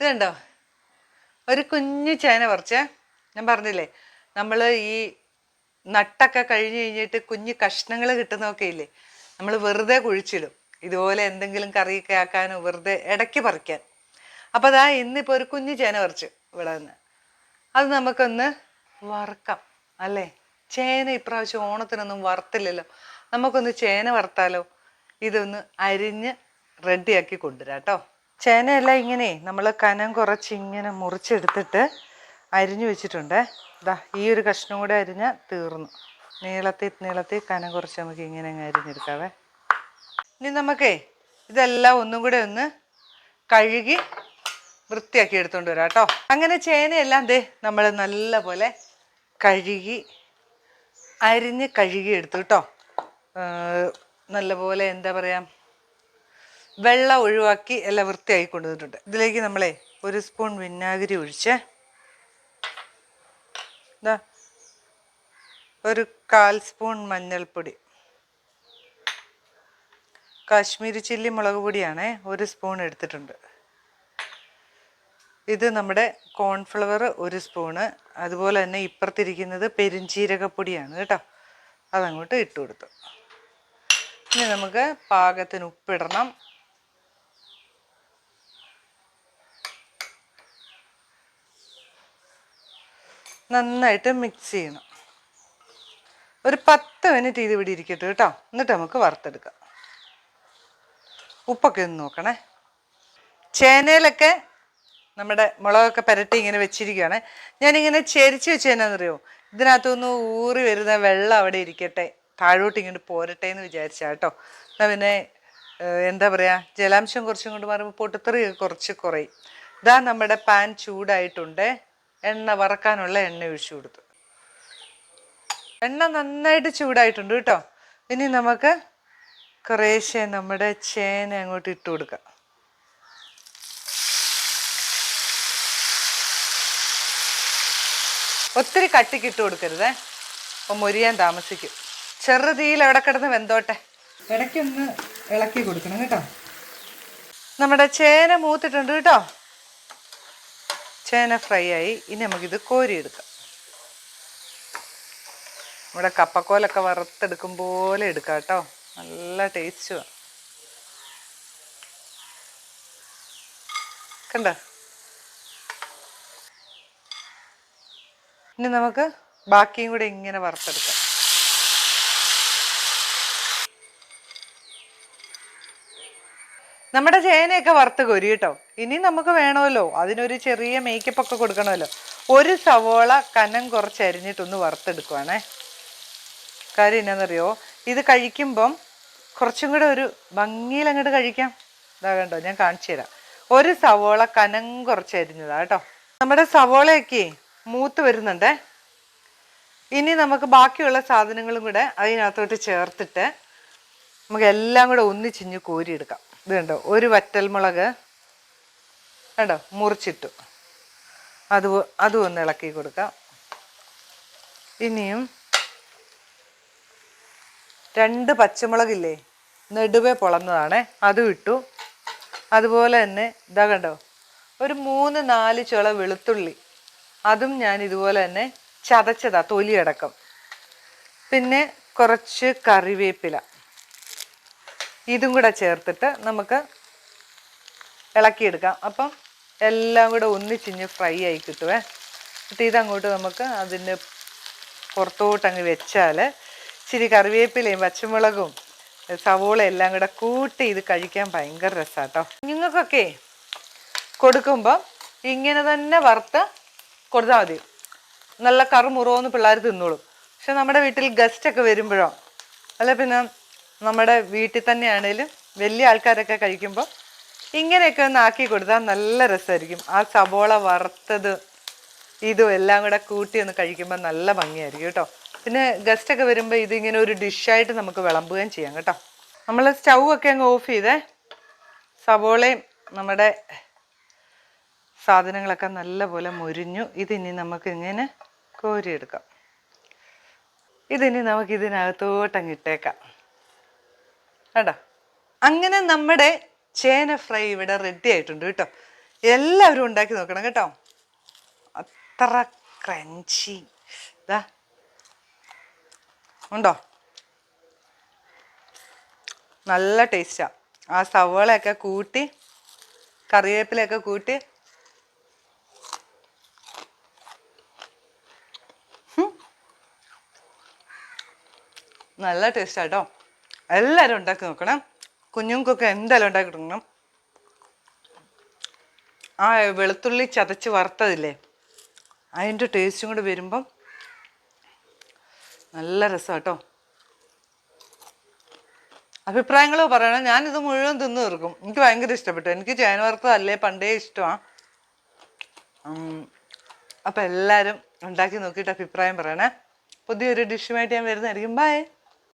ഇത് കണ്ടോ ഒരു കുഞ്ഞു ചേന പറിച്ചേ. ഞാൻ പറഞ്ഞില്ലേ നമ്മൾ ഈ നട്ടൊക്കെ കഴിഞ്ഞ് കഴിഞ്ഞിട്ട് കുഞ്ഞു കഷ്ണങ്ങൾ കിട്ടുന്നതൊക്കെ ഇല്ലേ നമ്മൾ വെറുതെ കുഴിച്ചിടും. ഇതുപോലെ എന്തെങ്കിലും കറിയൊക്കെ ആക്കാനോ വെറുതെ ഇടയ്ക്ക് പറിക്കാൻ. അപ്പോൾ അതാ ഇന്നിപ്പോൾ ഒരു കുഞ്ഞു ചേന പറിച്ചു ഇവിടെ നിന്ന്. അത് നമുക്കൊന്ന് വറുക്കാം അല്ലേ? ചേന ഇപ്രാവശ്യം ഓണത്തിനൊന്നും വറുത്തില്ലല്ലോ. നമുക്കൊന്ന് ചേന വറുത്താലോ? ഇതൊന്ന് അരിഞ്ഞ് റെഡിയാക്കി കൊണ്ടുവരാം കേട്ടോ. ചേനയെല്ലാം ഇങ്ങനെ നമ്മൾ കനം കുറച്ച് ഇങ്ങനെ മുറിച്ചെടുത്തിട്ട് അരിഞ്ഞു വെച്ചിട്ടുണ്ട്. ഇതാ ഈ ഒരു കഷ്ണം കൂടെ അരിഞ്ഞാൽ തീർന്നു. നീളത്തിൽ നീളത്തിൽ കനം കുറച്ച് നമുക്ക് ഇങ്ങനെ അങ്ങ് അരിഞ്ഞെടുക്കാവേ. ഇനി നമുക്കേ ഇതെല്ലാം ഒന്നും കൂടെ ഒന്ന് കഴുകി വൃത്തിയാക്കി എടുത്തുകൊണ്ട് വരാം കേട്ടോ. അങ്ങനെ ചേനയെല്ലാം ദേ നമ്മൾ നല്ല പോലെ കഴുകി അരിഞ്ഞ് കഴുകി എടുത്തു കേട്ടോ. നല്ലപോലെ എന്താ പറയുക വെള്ളം ഒഴിവാക്കി എല്ലാം വൃത്തിയായി കൊണ്ടുവന്നിട്ടുണ്ട്. ഇതിലേക്ക് നമ്മളെ ഒരു സ്പൂൺ വിനാഗിരി ഒഴിച്ച് ദാ ഒരു കാൽ സ്പൂൺ മഞ്ഞൾപ്പൊടി. കാശ്മീരി ചില്ലി മുളക് പൊടിയാണേ ഒരു സ്പൂൺ എടുത്തിട്ടുണ്ട്. ഇത് നമ്മുടെ കോൺഫ്ലവർ ഒരു സ്പൂണ് അതുപോലെ തന്നെ ഇപ്പുറത്തിരിക്കുന്നത് പെരിഞ്ചീരകപ്പൊടിയാണ് കേട്ടോ. അതങ്ങോട്ട് ഇട്ട് കൊടുത്തു. ഇനി നമുക്ക് പാകത്തിന് ഉപ്പിടണം. നന്നായിട്ട് മിക്സ് ചെയ്യണം. ഒരു പത്ത് മിനിറ്റ് ഇത് ഇവിടെ ഇരിക്കട്ടെ കേട്ടോ. എന്നിട്ട് നമുക്ക് വറുത്തെടുക്കാം. ഉപ്പൊക്കെ ഒന്ന് നോക്കണേ. ചേനയിലൊക്കെ നമ്മുടെ മുളകൊക്കെ പുരട്ടി ഇങ്ങനെ വെച്ചിരിക്കുകയാണ്. ഞാനിങ്ങനെ ചെരിച്ച് വെച്ചതെന്നാണെന്നറിയോ ഇതിനകത്തുനിന്ന് ഊറി വരുന്ന വെള്ളം അവിടെ ഇരിക്കട്ടെ. താഴോട്ട് ഇങ്ങോട്ട് പോരട്ടെ എന്ന് വിചാരിച്ചാ കേട്ടോ. എന്നാൽ പിന്നെ എന്താ പറയുക ജലാംശം കുറച്ചും കൊണ്ട് മാറുമ്പോൾ പൊട്ടിത്തെറി കുറച്ച് കുറയും. ഇതാ നമ്മുടെ പാൻ ചൂടായിട്ടുണ്ട്. എണ്ണ വറക്കാനുള്ള എണ്ണ ഒഴിച്ചു കൊടുത്തു. എണ്ണ നന്നായിട്ട് ചൂടായിട്ടുണ്ട് കേട്ടോ. ഇനി നമുക്ക് കുറേശ്ശെ നമ്മുടെ ചേന അങ്ങോട്ട് ഇട്ട് കൊടുക്കാം. ഒത്തിരി കട്ടിക്ക് ഇട്ട് കൊടുക്കരുതേ. അപ്പം മൊരിയാൻ താമസിക്കും. ചെറുതീയിൽ എവിടെ കിടന്ന് വെന്തോട്ടെ? ഇടയ്ക്കൊന്ന് ഇളക്കി കൊടുക്കണം കേട്ടോ. നമ്മുടെ ചേന മൂത്തിട്ടുണ്ട് കേട്ടോ. ചേന ഫ്രൈ ആയി ഇനി നമുക്കിത് കോരിയെടുക്കാം. നമ്മുടെ കപ്പക്കോലൊക്കെ വറുത്തെടുക്കും പോലെ എടുക്കാം കേട്ടോ. നല്ല ടേസ്റ്റുമാണ് കണ്ട? ഇനി നമുക്ക് ബാക്കിയും കൂടെ ഇങ്ങനെ വറുത്തെടുക്കാം. നമ്മുടെ ചേനയൊക്കെ വറുത്ത് കൊരി കേട്ടോ. ഇനി നമുക്ക് വേണമല്ലോ. അതിനൊരു ചെറിയ മേക്കപ്പ് ഒക്കെ കൊടുക്കണമല്ലോ. ഒരു സവോള കനം കുറച്ച് അരിഞ്ഞിട്ടൊന്ന് വറുത്തെടുക്കുവാണേ. കാര്യം എന്നാന്നറിയോ? ഇത് കഴിക്കുമ്പം കുറച്ചും കൂടെ ഒരു ഭംഗിയിൽ അങ്ങോട്ട് കഴിക്കാം. ഇതാ കണ്ടോ? ഞാൻ കാണിച്ചു തരാം. ഒരു സവോള കനം കുറച്ച് അരിഞ്ഞതാ കേട്ടോ. നമ്മുടെ സവോളയൊക്കെ മൂത്ത് വരുന്നുണ്ടേ. ഇനി നമുക്ക് ബാക്കിയുള്ള സാധനങ്ങളും കൂടെ അതിനകത്തോട്ട് ചേർത്തിട്ട് നമുക്ക് എല്ലാം കൂടെ ഒന്നിച്ചിഞ്ഞ് കോരിയെടുക്കാം. ഇത് കണ്ടോ? ഒരു വറ്റൽമുളക് കണ്ടോ? മുറിച്ചിട്ടു. അത് അതും ഒന്ന് ഇളക്കി കൊടുക്കാം. ഇനിയും രണ്ട് പച്ചമുളകില്ലേ? നെടുവേ പൊളന്നതാണ്. അതും ഇട്ടു. അതുപോലെ തന്നെ ഇതാ കണ്ടോ? ഒരു മൂന്ന് നാല് ചുള വെളുത്തുള്ളി. അതും ഞാൻ ഇതുപോലെ തന്നെ ചതച്ചതാ തൊലിയടക്കം. പിന്നെ കുറച്ച് കറിവേപ്പില. ഇതും കൂടെ ചേർത്തിട്ട് നമുക്ക് ഇളക്കിയെടുക്കാം. അപ്പം എല്ലാം കൂടെ ഒന്നിച്ചിഞ്ഞ് ഫ്രൈ ആയി കിട്ടുവേ. എന്നിട്ട് ഇതങ്ങോട്ട് നമുക്ക് അതിന്റെ പുറത്തോട്ടങ്ങ് വെച്ചാൽ ഇച്ചിരി കറിവേപ്പിലയും പച്ചമുളകും സവോള എല്ലാം കൂടെ കൂട്ടി ഇത് കഴിക്കാൻ ഭയങ്കര രസാട്ടോ നിങ്ങൾക്കൊക്കെ കൊടുക്കുമ്പോൾ ഇങ്ങനെ തന്നെ വറുത്ത് കൊടുത്താൽ മതി. നല്ല കറുമുറോന്ന് പിള്ളേർ തിന്നോളും. പക്ഷെ നമ്മുടെ വീട്ടിൽ ഗസ്റ്റൊക്കെ വരുമ്പോഴോ അല്ല പിന്നെ നമ്മുടെ വീട്ടിൽ തന്നെയാണേലും വലിയ ആൾക്കാരൊക്കെ കഴിക്കുമ്പോൾ ഇങ്ങനെയൊക്കെ ഒന്ന് ആക്കി കൊടുത്താൽ നല്ല രസമായിരിക്കും. ആ സബോള വറുത്തത് ഇതും എല്ലാം കൂടെ കൂട്ടി ഒന്ന് കഴിക്കുമ്പോൾ നല്ല ഭംഗിയായിരിക്കും കേട്ടോ. പിന്നെ ഗസ്റ്റൊക്കെ വരുമ്പോൾ ഇതിങ്ങനെ ഒരു ഡിഷായിട്ട് നമുക്ക് വിളമ്പുകയും ചെയ്യാം കേട്ടോ. നമ്മൾ സ്റ്റൗ ഒക്കെ അങ്ങ് ഓഫ് ചെയ്തേ. സവോളയും നമ്മുടെ സാധനങ്ങളൊക്കെ നല്ലപോലെ മുരിഞ്ഞു. ഇതിനി നമുക്ക് ഇങ്ങനെ കോരിയെടുക്കാം. ഇതിനി നമുക്ക് ഇതിനകത്തോട്ടങ്ങ് ഇട്ടേക്കാം. കേട്ടോ അങ്ങനെ നമ്മുടെ ചേന ഫ്രൈ ഇവിടെ റെഡി ആയിട്ടുണ്ട് കേട്ടോ. എല്ലാവരും ഉണ്ടാക്കി നോക്കണം കേട്ടോ. അത്ര ക്രഞ്ചി ഇതാ ഉണ്ടോ? നല്ല ടേസ്റ്റാ ആ. സവോളയൊക്കെ കൂട്ടി കറിവേപ്പിലയൊക്കെ കൂട്ടി. നല്ല ടേസ്റ്റാ കേട്ടോ. എല്ലാവരും ഉണ്ടാക്കി നോക്കണം. കുഞ്ഞുങ്ങൾക്കൊക്കെ എന്തായാലും ഉണ്ടാക്കി കൊടുക്കണം. ആ വെളുത്തുള്ളി ചതച്ച് വറുത്തതില്ലേ? അതിന്റെ ടേസ്റ്റും കൂടെ വരുമ്പം നല്ല രസം കേട്ടോ അഭിപ്രായങ്ങൾ പറയണം. ഞാനിത് മുഴുവൻ തിന്നു തീർക്കും. എനിക്ക് ഭയങ്കര ഇഷ്ടപ്പെട്ടു. എനിക്ക് ചേന വറുത്തതല്ലേ പണ്ടേ ഇഷ്ടമാണ് അപ്പം എല്ലാവരും ഉണ്ടാക്കി നോക്കിയിട്ട് അഭിപ്രായം പറയണേ. പുതിയൊരു ഡിഷുമായിട്ട് ഞാൻ വരുന്നതായിരിക്കും. ബൈ